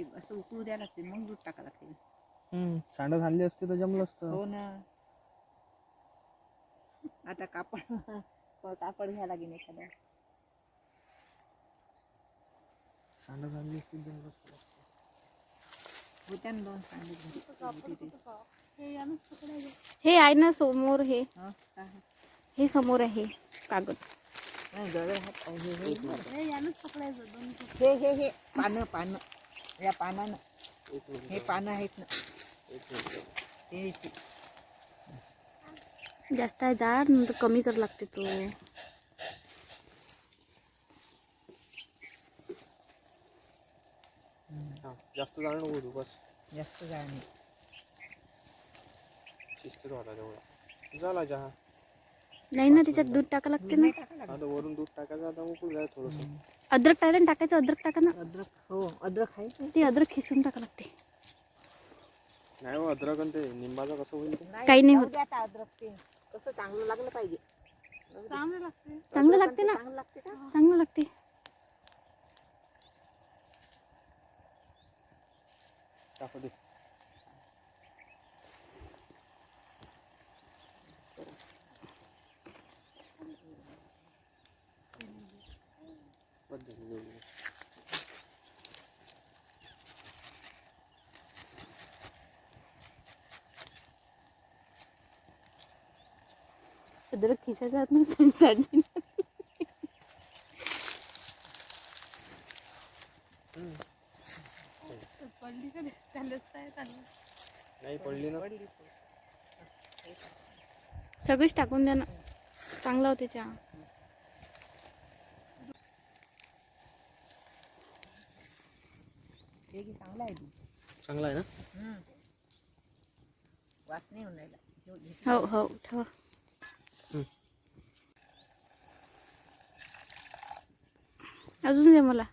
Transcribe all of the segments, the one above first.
ते असं उकळू द्यायला लागते मग दूध टाका लागते. हम्म सांडं झाली असते तर जमलं असतं. हो ना. आता कापड कापड घ्यायला लागेल एखादा. सांडं झाली असते तर जमलं असतं. होत्या ना दोन सांगितले हे आहे ना समोर हे. हे समोर आहे कागद. नाही हात. हे हे हे. पानं पानं. या पानानं. हे पानं आहेत ना. हे. जास्त आहे जाड नंतर कमी कर लागते तो. हा जास्त जाणं नको तू बस. जास्त जाळ नाही. शिस्तीत होता तेवढा झाला चहा. नाही ना त्याच्यात दूध टाका लागते ना नाही टाका लागेल. आता वरून दूध टाकायचं आता उकळू जाय थोडस. अद्रक टाका ना टाकायचं अद्रक टाका ना. अद्रक हो अद्रक आहे ते. अद्रक खिसून टाका लागते. नाही हो अद्रक आणि ते निंबाचं कसं होईल ते? काही नाही जाऊ होत. दे आता अद्रक ते. कसं चांगलं लागलं पाहिजे. चांगलं लागते. अद्रक ना. आणि ते चांगलं लागते का? चांगलं लागते. टाकू दे बस झाली, जेवली. अद्रक खिसायचं हात ना सांडसाडी नाही? पडली ना. सगळीच टाकून द्या ना. चांगला होते चहा. हे चांगलं आहे दूध. चांगला आहे ना. वास नाही. हो हो ठेवा. अजून दे मला.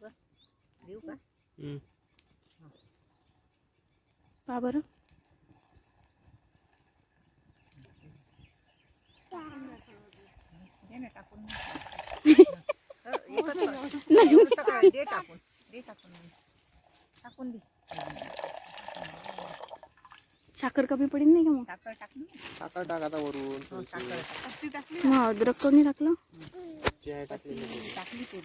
बस देऊ का बरं दे ना टाकून हो, एकच दे टाकून. दे टाकून टाकून दे. साखर कमी पडेल नाही का मग? साखर टाक ना. साखर टाक आता वरून. हो. साखर. टाक. मग अद्रक कोणी टाकलं? ते. टाकली. ते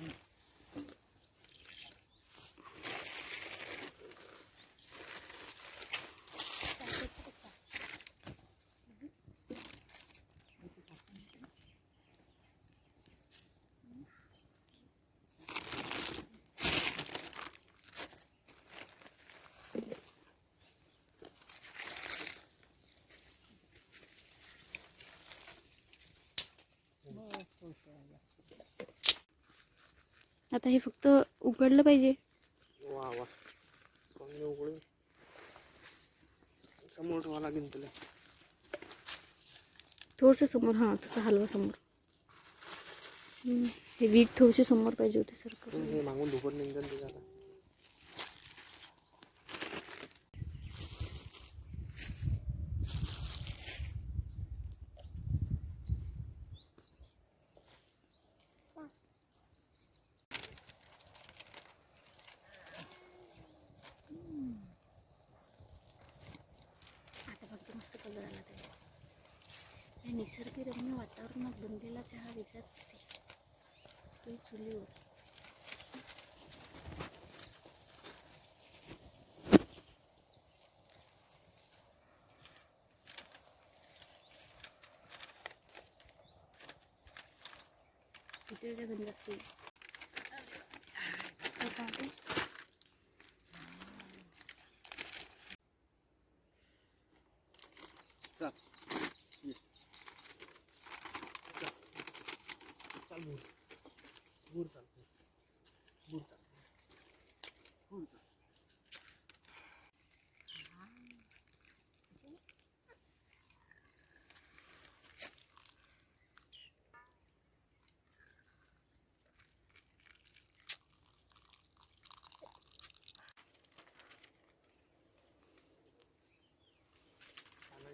आता हे फक्त उघडलं पाहिजे. वा वा. समोर ठेवा लागेल तुला थोडंसं समोर हां तसं हलवा समोर. हे वीट थोडीशी समोर पाहिजे होते सारखं हे मागून धुपट निघतं या निसर्गरम्य वातावरणात बनलेला चहा वेगळाच असते. तो चुलीवर. किती वेळच्या 물 담고 물 담고 물 담고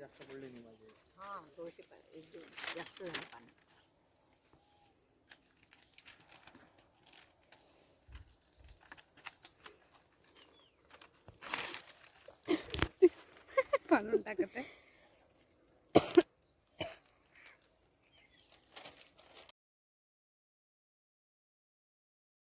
약속 올리는 거지. हाँ दो से पाए एक हाणून टाकत आहे.